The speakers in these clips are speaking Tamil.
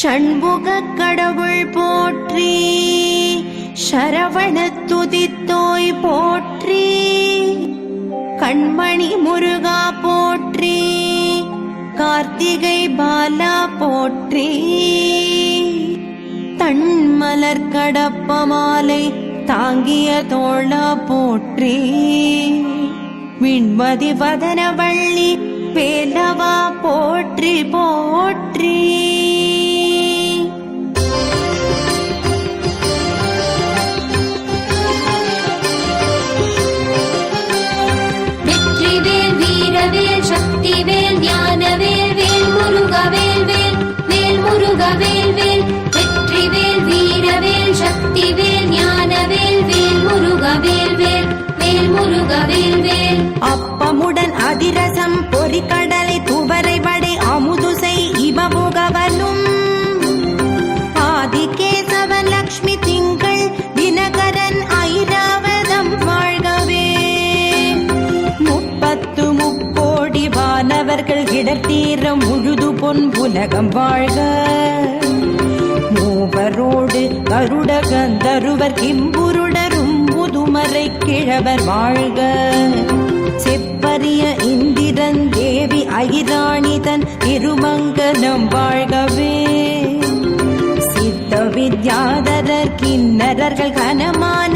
ஷண்முக கடவுள் போற்றி சரவண துதித்தோய் போற்றி கண்மணி முருகா போற்றி கார்த்திகை பாலா போற்றி. தன்மலர் கடப்ப மாலை தாங்கிய தோழா போற்றி. விண்மதி வதனவள்ளி பேலவா போற்றி போற்றி. அப்பமுடன் அதிரசம் பொறிக்கடலை துவரை வடை அமுதுசை இமபுகவலும் ஆதிகேசவன் லக்ஷ்மி திங்கள் தினகரன் ஐராவதம் வாழ்கவே. முப்பத்து முக்கோடி வானவர்கள் இடர்த்தீரம் முழுது பொன் புலகம் வாழ்க. மூவரோடு கருட கந்தருவர் கிம்புருடரும் முதுமறை கிழவர் வாழ்க. செப்பரிய இந்திரன் தேவி அகிராணிதன் திருமங்கலம் வாழ்கவே. சித்த வித்யாதரர் கிண்ணறர்கள் கனமான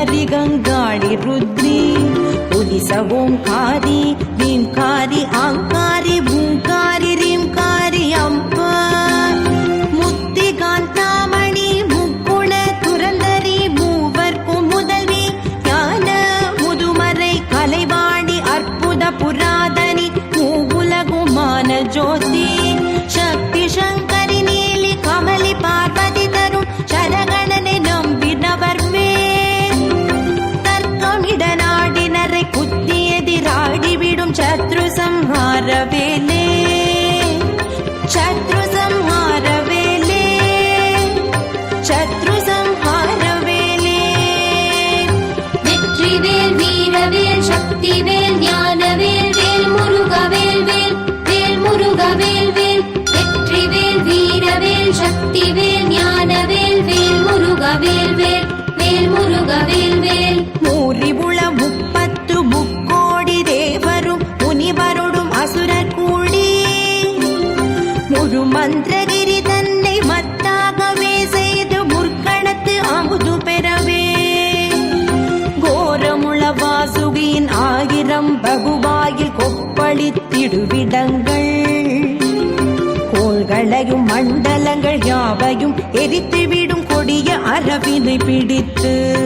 ஷட்கோண குமரி கங்காளி ருத்ரி புலிச ஓங்காரி ரீம்காரி சம்ஹாரவேலே சத்ரு சம்ஹாரவேலே சத்ரு சம்ஹாரவேலே வெற்றிவேல் வீரவேல் சக்திவேல் ஞானவேல் வேல் முருகவேல் வேல் வேல் முருகவேல் வேல். வெற்றிவேல் வீரவேல் சக்திவேல் ஞானவேல் வேல் முருகவேல் வேல் வேல் முருகவேல் வேல். மந்திரகிரி தன்னை மத்தாகவே செய்து முற்கணத்து அமுது பெறவே. கோரமுள வாசுகியின் ஆயிரம் பகுவாயில் கொப்பளித்திடுவிடங்கள். கோள்களையும் மண்டலங்கள் யாவையும் எரித்துவிடும் கொடிய அரவினை பிடித்து.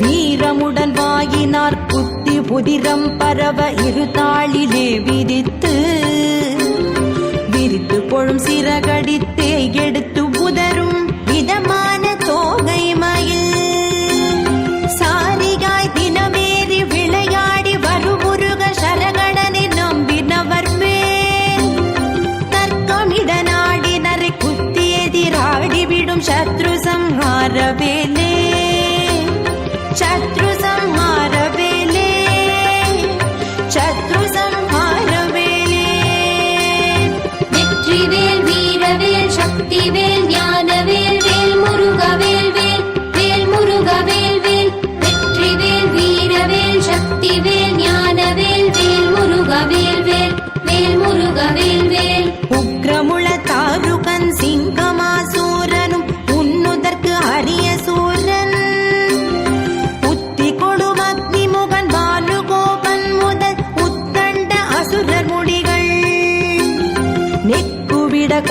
வீரமுடன் வாயினார் புத்தி புதிரம் பரவ இரு தாளிலே எப்பொழும் சிறகடித்தே எடுத்து உதரும் விதமான தோகை மயில் சாரிகாய் தினமேறி விளையாடி வருமுருக சரகணனை நம்பினவர் மேல் தர்க்கமிட நாடினரை குத்தி எதிராடிவிடும் சத்ரு சம்ஹாரவேலே சத்ரு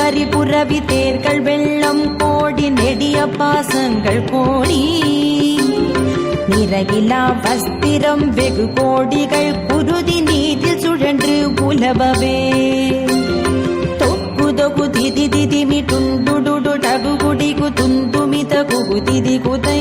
புரவி தேர்கள் வெள்ளம் கோடி நெடிய பாசங்கள் கோடி நிறகிலா வஸ்திரம் வெகு கோடிகள் குருதி நீதி சுழன்று உலவவே. தொக்கு தொகு திதி திதிமி டுண்டுடுடு டகு குடிகு துந்துமித குகு திதி குதை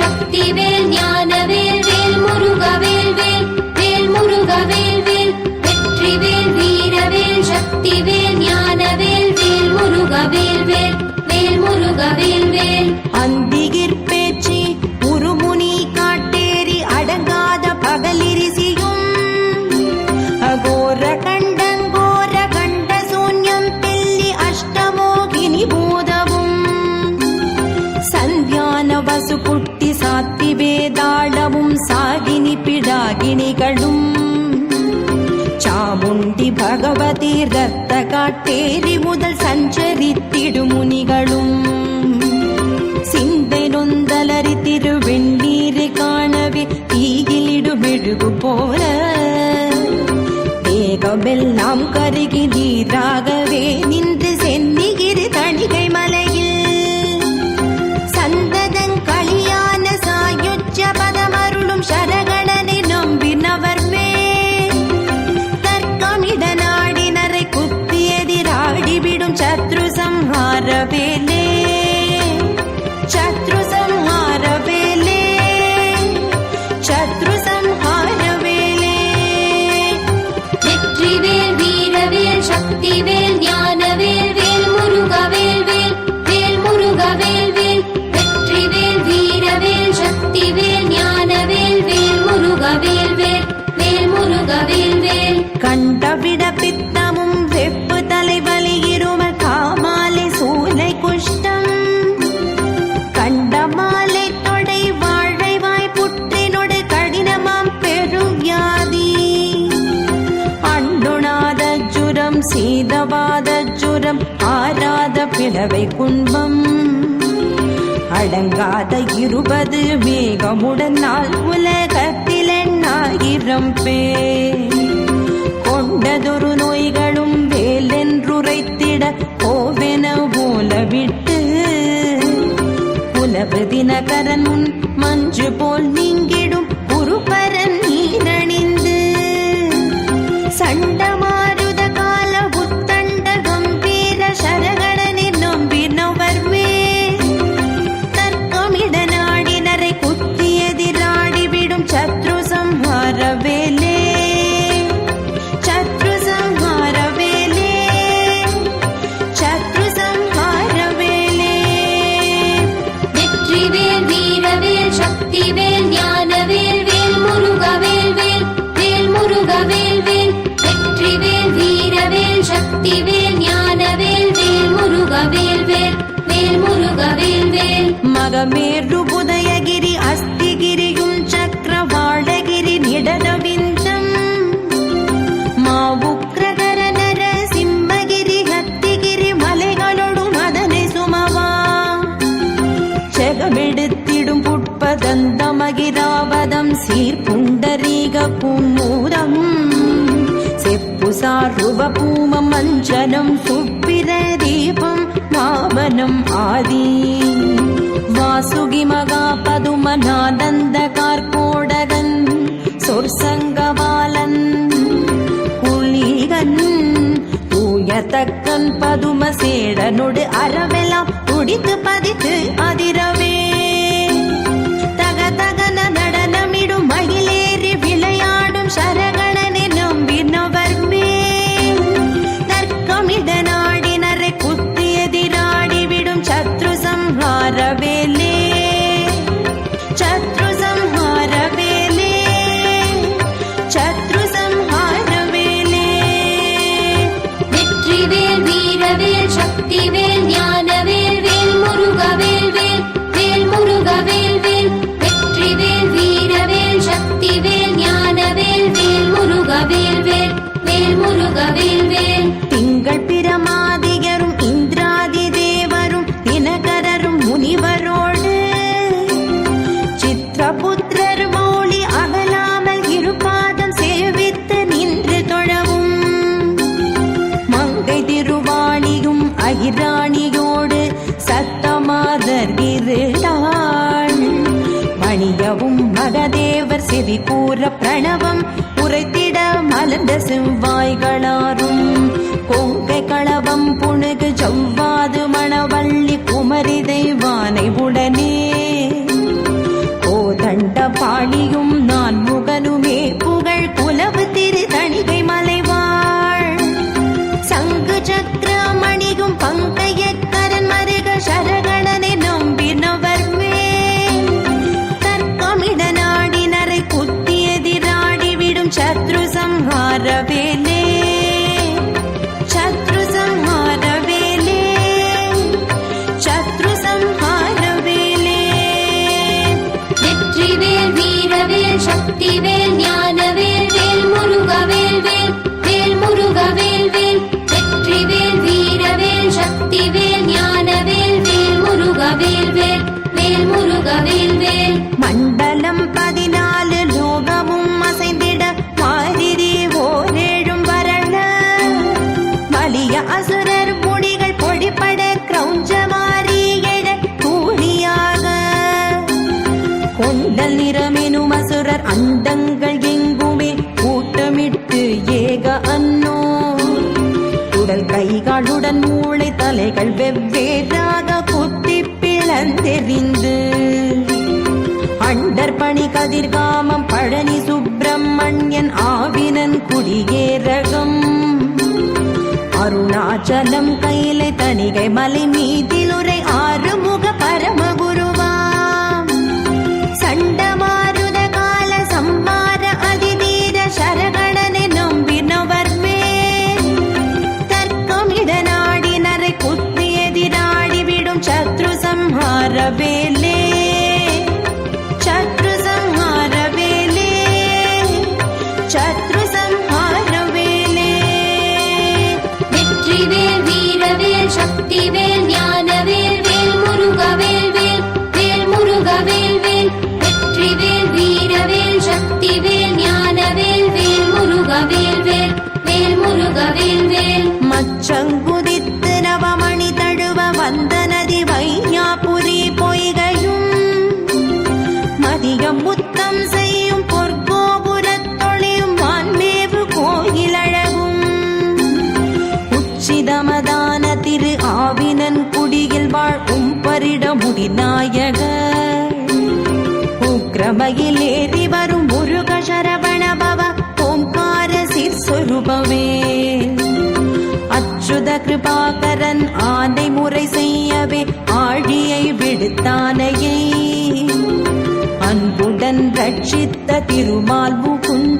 சக்தி வேல் ஞான வேல் வேல் முருக வேல் வேல் வேல் முருக வேல் வேல். வெற்றி வேல் வீர வேல் சக்தி வேல் ஞான வேல் வேல் முருக வேல் வேல் வேல் முருக வேல் வேல். உருமுனி பகவதீர் தத்த காட்டேரி முதல் சஞ்சரித்திடும் முனிகளும். சிந்தை நொந்தலரி திருவெண்ணீரை காணவே தீயிலிடுமெழுகு போல. தேகமெல்லாம் கருகி நீராகவே நின்று வீரவேல் சீதவாத ஜுரம் ஆராத பிளவை குன்பம். அடங்காத இருபது மேகமுடன் நாள் உலகத்தில் எண்ணாயிரம் பேர். கொண்டதொரு நோய்களும் வேலென்றுரைத்திட கோவென போல விட்டு தினகரன் முன் மஞ்சு போல் நீ வேல் மகமேரு புதயகிரி அஸ்திகிரியும் சக்கரவாடகிரி நிடரவிந்தம் மாவுக்ரகர நர சிம்மகிரி ஹத்திகிரி மலைகளோடு அதனை சுமவா செகமெடுத்திடும் புட்பதந்தமகிராவதம் சீர்புண்டரீக பூமூதம் செப்பு செப்புசாருவ பூம மஞ்சனம் சுப்பிர தீபம் பாவனம் ஆதீ வாசுகி மகா பதுமநாதந்த கார்கோடகன் சொற்சங்கவாலன் புலிகன் தூயத்தக்கன் பதுமசேடனொடு அறவெல்லாம் துடித்து பதித்து வீரவேல் செவி கூற பிரணவம் உரைத்திட மலர்ந்த செவ்வாய்களாரும். கொங்கை களவம் புணுகு ஜவ்வாது மணவள்ளி குமரி தெய்வானை உடனே சக்தி வேல் ஞான வேல் வேல் முருக வேல் வேல் வேல் முருக வேல் வேல். வெற்றி வேல் வீர வேல் சக்தி வேல் ஞான வேல் வேல் முருக வேல் வேல் வேல் முருக வேல் வேல். மண்டலம் பதினாலு லோகமும் அசைந்திட மாறிதி ஓரேழும் வரண. வலிய அசுரர் முடிகள் பொடிப்பட கிரௌஞ்ச மாறி எழ கூலியாக கொண்டல் நிறமெனும் அசுரர் அந்தங்கள் எங்குமே கூட்டமிட்டு ஏக அன்னோ. உடல் கைகளுடன் மூளை தலைகள் வெவ்வேறாக குத்தி பிளந்தெறிந்து. அண்டர் பணி கதிர்காமம் பழனி சுப்பிரமணியன் ஆவினன் குடியேரகம் அருணாச்சலம் கைலை தணிகை மலை மீதிலுரை ஆ வீரவேல் சக்திவேல் ஞானவேல் வேல் முருகவேல் வேல் வேல் முருகவேல் வேல் வெற்றிவேல் வீரவேல் சக்திவேல் ஞானவேல் வேல் முருகவேல் வேல் வேல் முருகவேல் வேல் மச்சங்குதித்து நவமணி தழுவ வந்த நதி வையாபுரி பொய்கையும் மதியம் முத்தம் செய்யும் பொற்கோபுரத்தொழியும் வான்மேவு கோயிலழகும். உச்சிதமத திரு ஆவினன் குடியில் வாழும் பரிடமுடி நாயக. உக்ரமையில் ஏறி வரும் முருக சரவணபவ ஓம்கார சிற்சொருபவே அச்சுத கிருபாகரன் ஆனை முறை செய்யவே ஆழியை விடுத்தானையை. அன்புடன் ரட்சித்த திருமால் முகுந்த